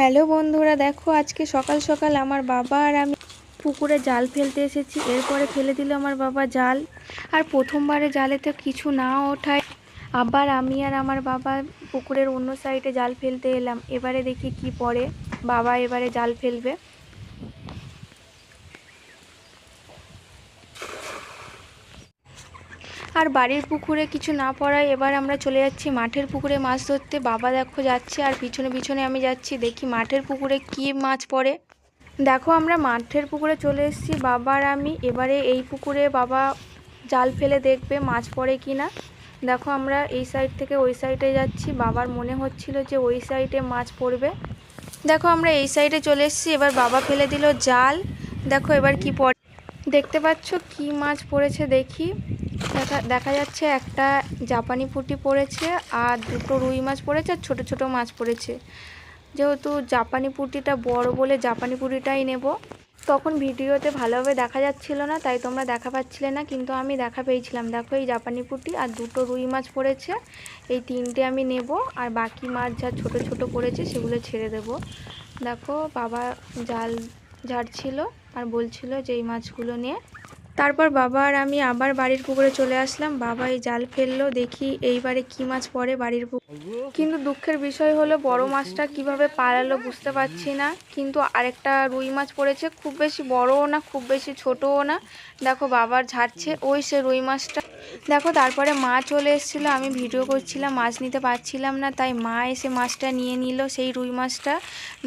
Hello বন্ধুরা, দেখো আজকে সকাল সকাল আমার বাবা আর আমি পুকুরে জাল ফেলতে এসেছি। এরপরে ফেলে দিল আমার বাবা জাল। আর প্রথমবারে জালে তো কিছু না ওঠায়। আবার আমি আর আমার বাবা পুকুরের অন্য সাইডে জাল ফেলতে এলাম। এবারে দেখি কি পরে বাবা এবারে জাল ফেলবে। আর বাড়ির পুকুরে কিছু না পড়ায় এবার আমরা চলে যাচ্ছি মাঠের পুকুরে মাছ ধরতে। বাবা দেখো যাচ্ছে আর পিছনে পিছনে আমি যাচ্ছি, দেখি মাঠের পুকুরে কি মাছ পড়ে। দেখো আমরা মাঠের পুকুরে চলে এসেছি বাবার আমি। এবারে এই পুকুরে বাবা জাল ফেলে দেখবে মাছ পড়ে কি না দেখো আমরা এই সাইড থেকে ওই সাইডে যাচ্ছি। বাবার মনে হচ্ছিল যে ওই সাইডে মাছ পড়বে। দেখো আমরা এই সাইডে চলে এসেছি, এবার বাবা ফেলে দিল জাল। দেখো এবার কি পড়ে। দেখতে পাচ্ছ কি মাছ পড়েছে দেখি। দেখা দেখা যাচ্ছে একটা জাপানি পুঁটি পড়েছে আর দুটো রুই মাছ পড়েছে আর ছোটো ছোটো মাছ পড়েছে। যেহেতু জাপানি পুঁটিটা বড় বলে জাপানি পুঁটিটাই নেব। তখন ভিডিওতে ভালোভাবে দেখা যাচ্ছিল না, তাই তোমরা দেখা পাচ্ছিলে না, কিন্তু আমি দেখা পেয়েছিলাম। দেখো এই জাপানি পুঁটি আর দুটো রুই মাছ পড়েছে, এই তিনটে আমি নেব আর বাকি মাছ যা ছোট ছোট পড়েছে সেগুলো ছেড়ে দেব। দেখো বাবা জাল ঝাড়ছিল আর বলছিল যে এই মাছগুলো নিয়ে। তারপর বাবা আর আমি আবার বাড়ির পুকুরে চলে আসলাম। বাবা এই জাল ফেলল, দেখি এইবারে কি মাছ পড়ে বাড়ির পুকুরে কিন্তু দুঃখের বিষয় হলো বড় মাছটা কীভাবে পালালো বুঝতে পারছি না। কিন্তু আরেকটা রুই মাছ পড়েছে, খুব বেশি বড়ও না, খুব বেশি ছোটও না। দেখো বাবার ঝাড়ছে, ওই সে রুই মাছটা দেখো, তারপরে মা চলে এসেছিল, আমি ভিডিও করছিলাম, মাছ নিতে পারছিলাম না, তাই মা এসে মাছটা নিয়ে নিল, সেই রুই মাছটা।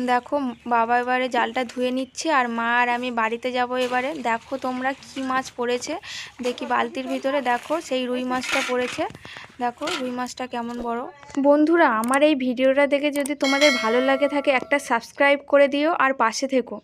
দেখো, বাবা এবারে জালটা ধুয়ে নিচ্ছে, আর মা আর আমি বাড়িতে যাব এবারে। দেখো তোমরা কি মাছ পড়েছে, দেখি বালতির ভিতরে, দেখো সেই রুই মাছটা পড়েছে। দেখো রুই মাছটা কেমন বড়। বন্ধুরা, আমার এই ভিডিওটা দেখে যদি তোমাদের ভালো লাগে থাকে, একটা সাবস্ক্রাইব করে দিও, আর পাশে থেকো।